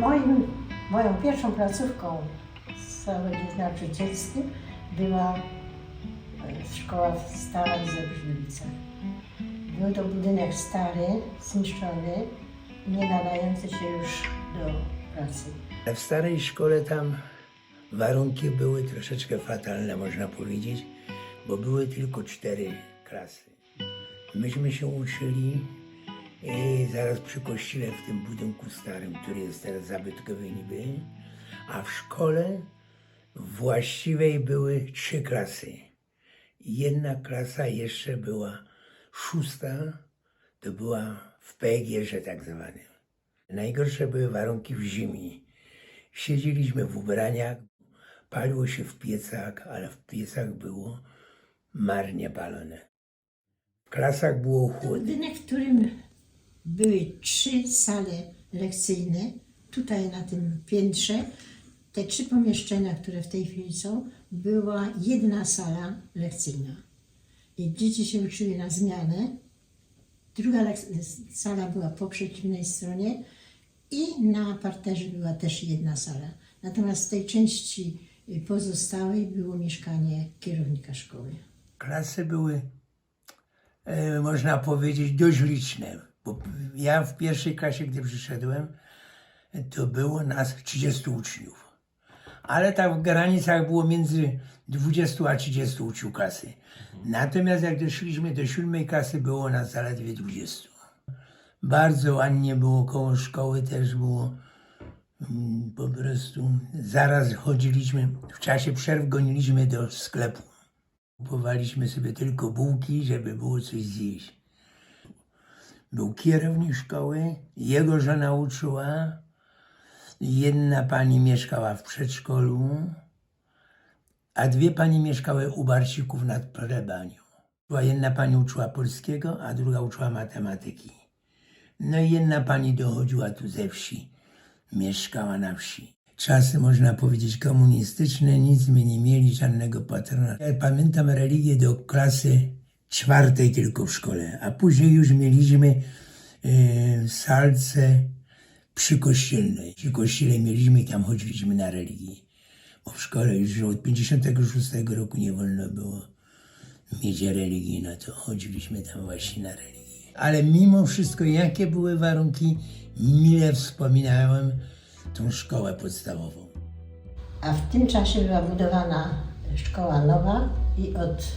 Moim, moją pierwszą placówką z całego nauczycielskim była e, szkoła w Starach Zebrzylicach. Był to budynek stary, zniszczony nie nadający się już do pracy. W starej szkole tam warunki były troszeczkę fatalne, można powiedzieć, bo były tylko cztery klasy. Myśmy się uczyli i zaraz przy kościele w tym budynku starym, który jest teraz zabytkowy niby, a w szkole właściwej były trzy klasy. Jedna klasa jeszcze była szósta, to była w PGR tak zwanym. Najgorsze były warunki w zimie. Siedzieliśmy w ubraniach, paliło się w piecach, ale w piecach było marnie palone. W klasach było chłodno. budynek, w którym były trzy sale lekcyjne, tutaj na tym piętrze, te trzy pomieszczenia, które w tej chwili są, była jedna sala lekcyjna. I dzieci się uczyły na zmianę. Druga sala była po przeciwnej stronie i na parterze była też jedna sala. Natomiast w tej części pozostałej było mieszkanie kierownika szkoły. Klasy były, e, można powiedzieć, dość liczne. Bo ja w pierwszej klasie, gdy przyszedłem, to było nas 30 uczniów. Ale tak w granicach było między 20 a 30 uczniów klasy. Natomiast jak doszliśmy do siódmej klasy, było nas zaledwie 20. Bardzo ładnie było koło szkoły, też było mm, po prostu. Zaraz chodziliśmy, w czasie przerw goniliśmy do sklepu. Kupowaliśmy sobie tylko bułki, żeby było coś zjeść. Był kierownik szkoły, jego żona uczyła, jedna pani mieszkała w przedszkolu, a dwie pani mieszkały u Barcików nad plebanią. Jedna pani uczyła polskiego, a druga uczyła matematyki. No i jedna pani dochodziła tu ze wsi, mieszkała na wsi. Czasy, można powiedzieć, komunistyczne, nic my nie mieli, żadnego patrona. Ja pamiętam religię do klasy czwartej tylko w szkole, a później już mieliśmy e, salce przy kościelnej. Przy kościele mieliśmy i tam chodziliśmy na religię. Bo w szkole już od 56 roku nie wolno było mieć religii, no to chodziliśmy tam właśnie na religię. Ale mimo wszystko, jakie były warunki, mile wspominałem tą szkołę podstawową. A w tym czasie była budowana szkoła nowa i od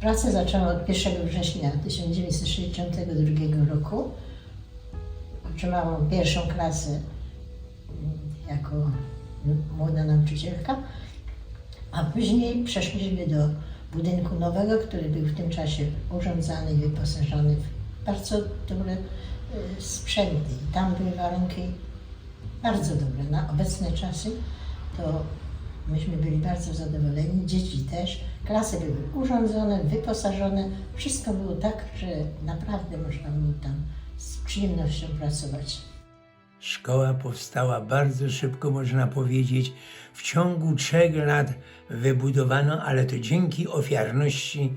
pracę zaczęła od 1 września 1962 roku. Otrzymałam pierwszą klasę mm, jako młoda nauczycielka, a później przeszliśmy do budynku nowego, który był w tym czasie urządzany i wyposażony w bardzo dobre y, sprzęty. I tam były warunki bardzo dobre. Na obecne czasy to myśmy byli bardzo zadowoleni, dzieci też. Klasy były urządzone, wyposażone. Wszystko było tak, że naprawdę można było tam z przyjemnością pracować. Szkoła powstała bardzo szybko, można powiedzieć. W ciągu trzech lat wybudowano, ale to dzięki ofiarności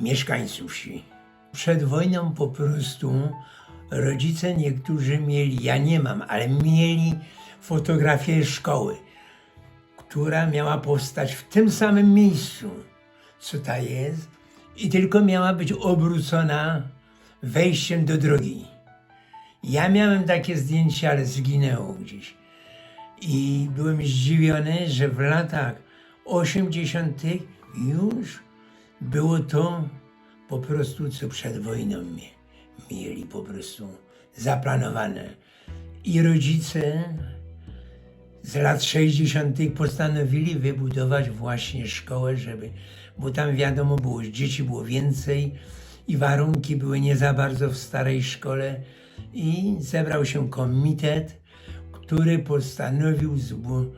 mieszkańców wsi. Przed wojną po prostu rodzice niektórzy mieli, ja nie mam, ale mieli fotografię szkoły, która miała powstać w tym samym miejscu, co ta jest, i tylko miała być obrócona wejściem do drogi. Ja miałem takie zdjęcie, ale zginęło gdzieś. I byłem zdziwiony, że w latach 80. już było to po prostu, co przed wojną mie- mieli po prostu zaplanowane. I rodzice z lat 60. postanowili wybudować właśnie szkołę, żeby, bo tam wiadomo było, dzieci było więcej i warunki były nie za bardzo w starej szkole i zebrał się komitet, który postanowił zbu-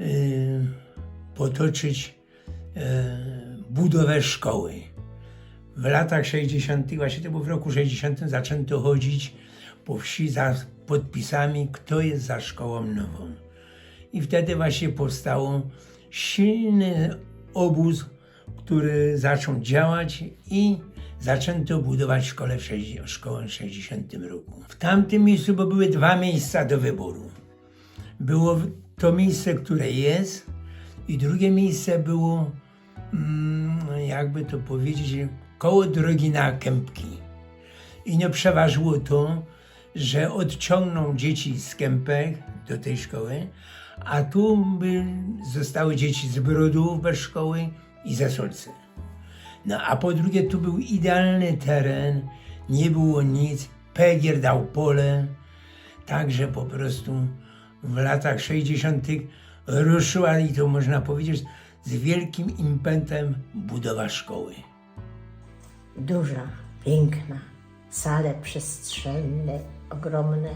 y, potoczyć y, budowę szkoły. W latach 60., właśnie to było w roku 60, zaczęto chodzić po wsi za podpisami, kto jest za szkołą nową. I wtedy właśnie powstał silny obóz, który zaczął działać i zaczęto budować szkołę w, 60 szkołę w 60 roku. W tamtym miejscu, bo były dwa miejsca do wyboru. było to miejsce, które jest, i drugie miejsce było, mm, jakby to powiedzieć, koło drogi na Kępki. I nie przeważyło to, że odciągną dzieci z Kępek do tej szkoły, a tu by zostały dzieci z Brodów bez szkoły i ze Solcy. No a po drugie, tu był idealny teren, nie było nic, Pegier dał pole, także po prostu w latach 60. ruszyła i to można powiedzieć z wielkim impetem budowa szkoły. Duża, piękna, sale przestrzenne, ogromne,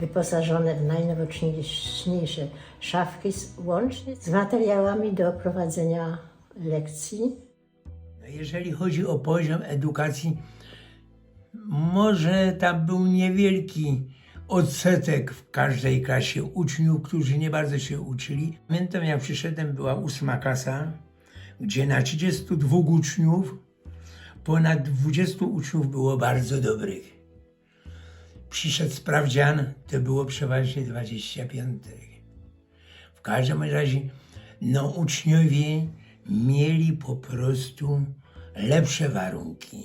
wyposażone w najnowocześniejsze szafki, łącznie z materiałami do prowadzenia lekcji. Jeżeli chodzi o poziom edukacji, może tam był niewielki odsetek w każdej klasie uczniów, którzy nie bardzo się uczyli. Pamiętam, jak przyszedłem, była ósma klasa, gdzie na 32 uczniów ponad 20 uczniów było bardzo dobrych. Przyszedł sprawdzian, to było przeważnie 25. W każdym razie, no uczniowie mieli po prostu lepsze warunki.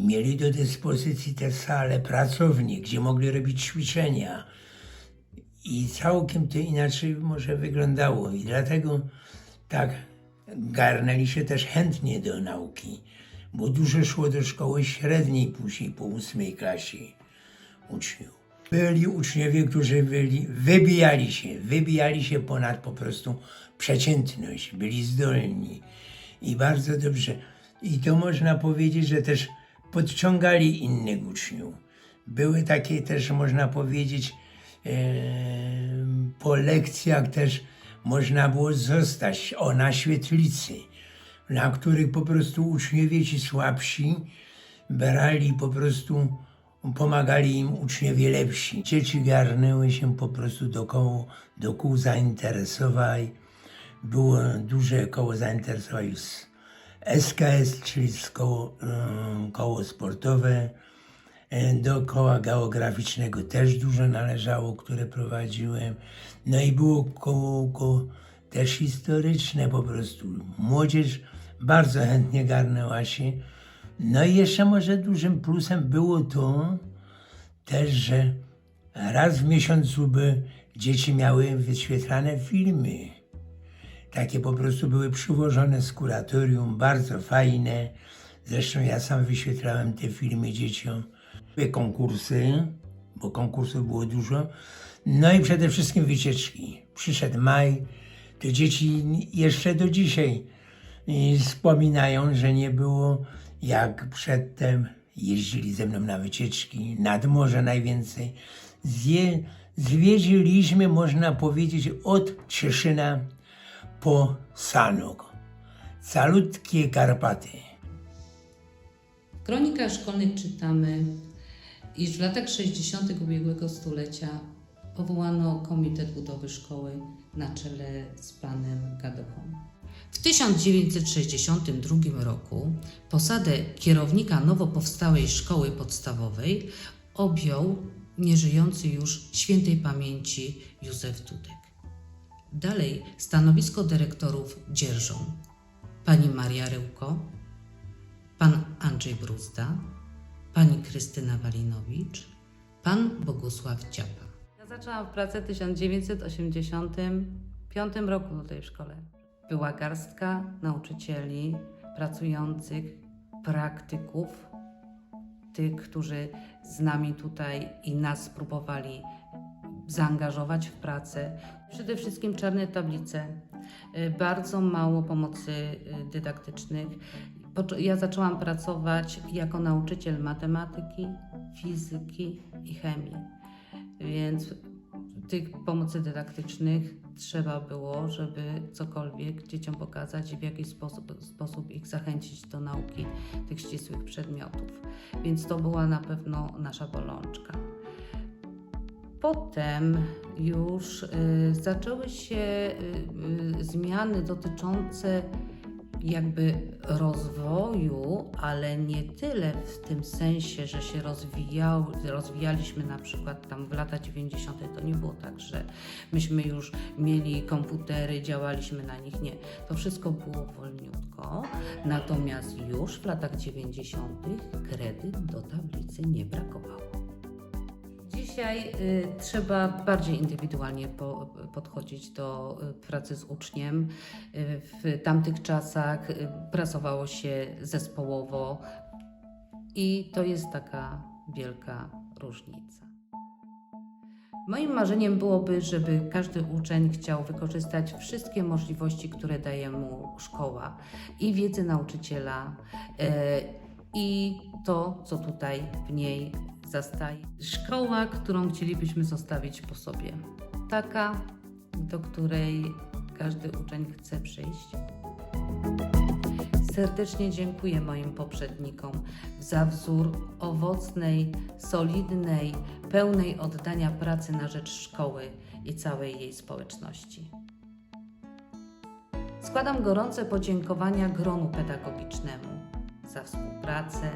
Mieli do dyspozycji te sale pracownie, gdzie mogli robić ćwiczenia. I całkiem to inaczej może wyglądało. I dlatego tak garnęli się też chętnie do nauki, bo dużo szło do szkoły średniej później po ósmej klasie uczniów. Byli uczniowie, którzy byli, wybijali się, wybijali się ponad po prostu przeciętność, byli zdolni i bardzo dobrze. I to można powiedzieć, że też podciągali innych uczniów. Były takie też, można powiedzieć, em, po lekcjach też można było zostać, o, na świetlicy, na których po prostu uczniowie ci słabsi brali po prostu, pomagali im uczniowie lepsi. Dzieci garnęły się po prostu do, koło, do kół zainteresowań. Było duże koło zainteresowań SKS, czyli koło, em, koło sportowe. E, Do koła geograficznego też dużo należało, które prowadziłem. No i było koło, koło też historyczne po prostu. Młodzież bardzo chętnie garnęła się. No i jeszcze może dużym plusem było to też, że raz w miesiącu by dzieci miały wyświetlane filmy. Takie po prostu były przywożone z kuratorium, bardzo fajne. Zresztą ja sam wyświetlałem te filmy dzieciom. Były konkursy, bo konkursów było dużo. No i przede wszystkim wycieczki. Przyszedł maj, to dzieci jeszcze do dzisiaj y, wspominają, że nie było jak przedtem jeździli ze mną na wycieczki, nad morze najwięcej. Zje, zwiedziliśmy, można powiedzieć, od Cieszyna po Sanok. Calutkie Karpaty. W kronikach szkolnych czytamy, iż w latach 60. ubiegłego stulecia powołano Komitet Budowy Szkoły na czele z panem Gadochą. W 1962 roku posadę kierownika nowo powstałej szkoły podstawowej objął nieżyjący już świętej pamięci Józef Dudek. Dalej stanowisko dyrektorów dzierżą pani Maria Rełko, pan Andrzej Bruzda, pani Krystyna Walinowicz, pan Bogusław Ciapa. Ja zaczęłam pracę w 1985 roku w tej szkole. Była garstka nauczycieli, pracujących, praktyków, tych, którzy z nami tutaj i nas próbowali zaangażować w pracę. Przede wszystkim czarne tablice, y, bardzo mało pomocy y, dydaktycznych. Ja zaczęłam pracować jako nauczyciel matematyki, fizyki i chemii, więc tych pomocy dydaktycznych trzeba było, żeby cokolwiek dzieciom pokazać i w jakiś sposób, sposób ich zachęcić do nauki tych ścisłych przedmiotów. Więc to była na pewno nasza bolączka. Potem już y, zaczęły się y, y, zmiany dotyczące jakby rozwoju, ale nie tyle w tym sensie, że się rozwijał, rozwijaliśmy na przykład tam w lata 90. To nie było tak, że myśmy już mieli komputery, działaliśmy na nich. Nie, to wszystko było wolniutko. Natomiast już w latach 90. kredyt do tablicy nie brakowało. Dzisiaj y, trzeba bardziej indywidualnie po, podchodzić do y, pracy z uczniem. Y, w tamtych czasach pracowało się zespołowo i to jest taka wielka różnica. Moim marzeniem byłoby, żeby każdy uczeń chciał wykorzystać wszystkie możliwości, które daje mu szkoła i wiedzę nauczyciela, i to, co tutaj w niej zastaje. Szkoła, którą chcielibyśmy zostawić po sobie. Taka, do której każdy uczeń chce przyjść. Serdecznie dziękuję moim poprzednikom za wzór owocnej, solidnej, pełnej oddania pracy na rzecz szkoły i całej jej społeczności. Składam gorące podziękowania gronu pedagogicznemu za współpracę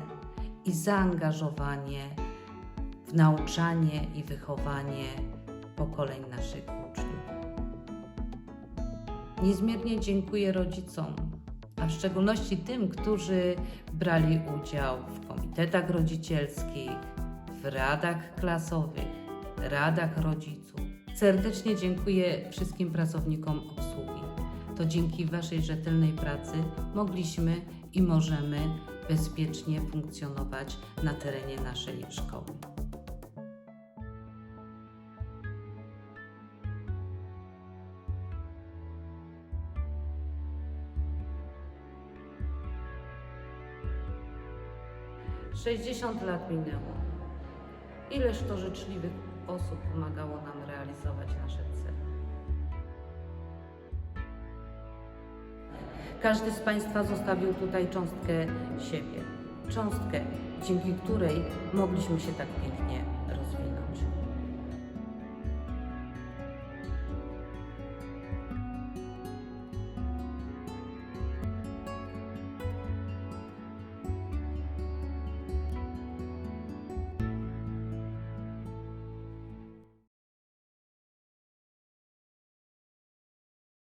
i zaangażowanie w nauczanie i wychowanie pokoleń naszych uczniów. Niezmiernie dziękuję rodzicom, a w szczególności tym, którzy brali udział w komitetach rodzicielskich, w radach klasowych, radach rodziców. Serdecznie dziękuję wszystkim pracownikom obsługi. To dzięki Waszej rzetelnej pracy mogliśmy i możemy bezpiecznie funkcjonować na terenie naszej szkoły. Sześćdziesiąt lat minęło. Ileż to życzliwych osób pomagało nam realizować nasze cele. Każdy z Państwa zostawił tutaj cząstkę siebie. Cząstkę, dzięki której mogliśmy się tak pięknie